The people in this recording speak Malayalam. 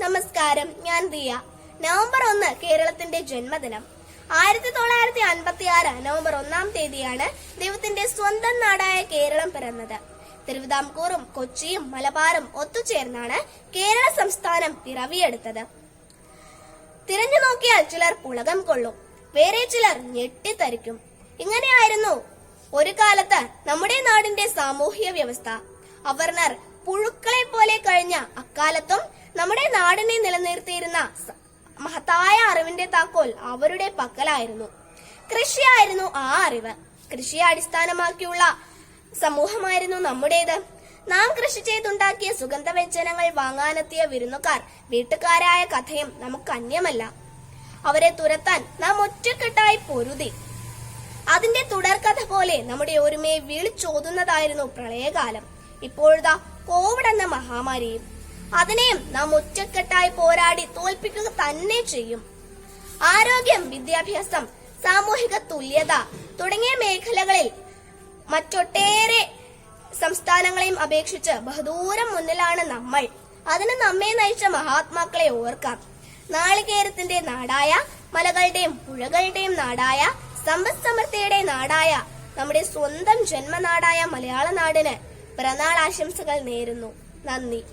നമസ്കാരം ഞാൻ റിയ. നവംബർ ഒന്ന് കേരളത്തിന്റെ ജന്മദിനം. ആയിരത്തി തൊള്ളായിരത്തി അൻപത്തി ആറ് നവംബർ ഒന്നാം തീയതിയാണ് ദൈവത്തിന്റെ സ്വന്തം നാടായ കേരളം പിറന്നത്. തിരുവിതാംകൂറും കൊച്ചിയും മലബാറും ഒത്തുചേർന്നാണ് കേരള സംസ്ഥാനം പിറവിയെടുത്തത്. തിരഞ്ഞു നോക്കിയാൽ ചിലർ പുളകം കൊള്ളും വേറെ ചിലർ ഞെട്ടിത്തരിക്കും. ഇങ്ങനെയായിരുന്നു ഒരു കാലത്ത് നമ്മുടെ നാടിന്റെ സാമൂഹ്യ വ്യവസ്ഥ. അവർണർ പുഴുക്കളെ പോലെ കഴിഞ്ഞ അക്കാലത്തും നമ്മുടെ നാടിനെ നിലനിർത്തിയിരുന്ന മഹത്തായ അറിവിന്റെ താക്കോൽ അവരുടെ പക്കലായിരുന്നു. കൃഷിയായിരുന്നു ആ അറിവ്. കൃഷിയെ അടിസ്ഥാനമാക്കിയുള്ള സമൂഹമായിരുന്നു നമ്മുടേത്. നാം കൃഷി ചെയ്തുണ്ടാക്കിയ സുഗന്ധവ്യഞ്ജനങ്ങൾ വാങ്ങാനെത്തിയ വിരുന്നുകാർ വീട്ടുകാരായ കഥയും നമുക്ക് അന്യമല്ല. അവരെ തുരത്താൻ നാം ഒറ്റക്കെട്ടായി പൊരുതി. അതിന്റെ തുടർക്കഥ പോലെ നമ്മുടെ ഒരുമയെ വിളിച്ചോതുന്നതായിരുന്നു പ്രളയകാലം. ഇപ്പോഴതാ കോവിഡ് എന്ന മഹാമാരിയും അതിനെയും നാം ഒറ്റക്കെട്ടായി പോരാടി തോൽപ്പിക്കുക തന്നെ ചെയ്യും. ആരോഗ്യം വിദ്യാഭ്യാസം സാമൂഹിക തുല്യത തുടങ്ങിയ മേഖലകളിൽ മറ്റൊട്ടേറെ സംസ്ഥാനങ്ങളെയും അപേക്ഷിച്ച് ബഹുദൂരം മുന്നിലാണ് നമ്മൾ. അതിന് നമ്മെ നയിച്ച മഹാത്മാക്കളെ ഓർക്കാം. നാളികേരത്തിന്റെ നാടായ മലകളുടെയും പുഴകളുടെയും നാടായ സമ്പദ് സമൃദ്ധിയുടെ നാടായ നമ്മുടെ സ്വന്തം ജന്മനാടായ മലയാള നാടിന് പിറന്നാൾ ആശംസകൾ നേരുന്നു. നന്ദി.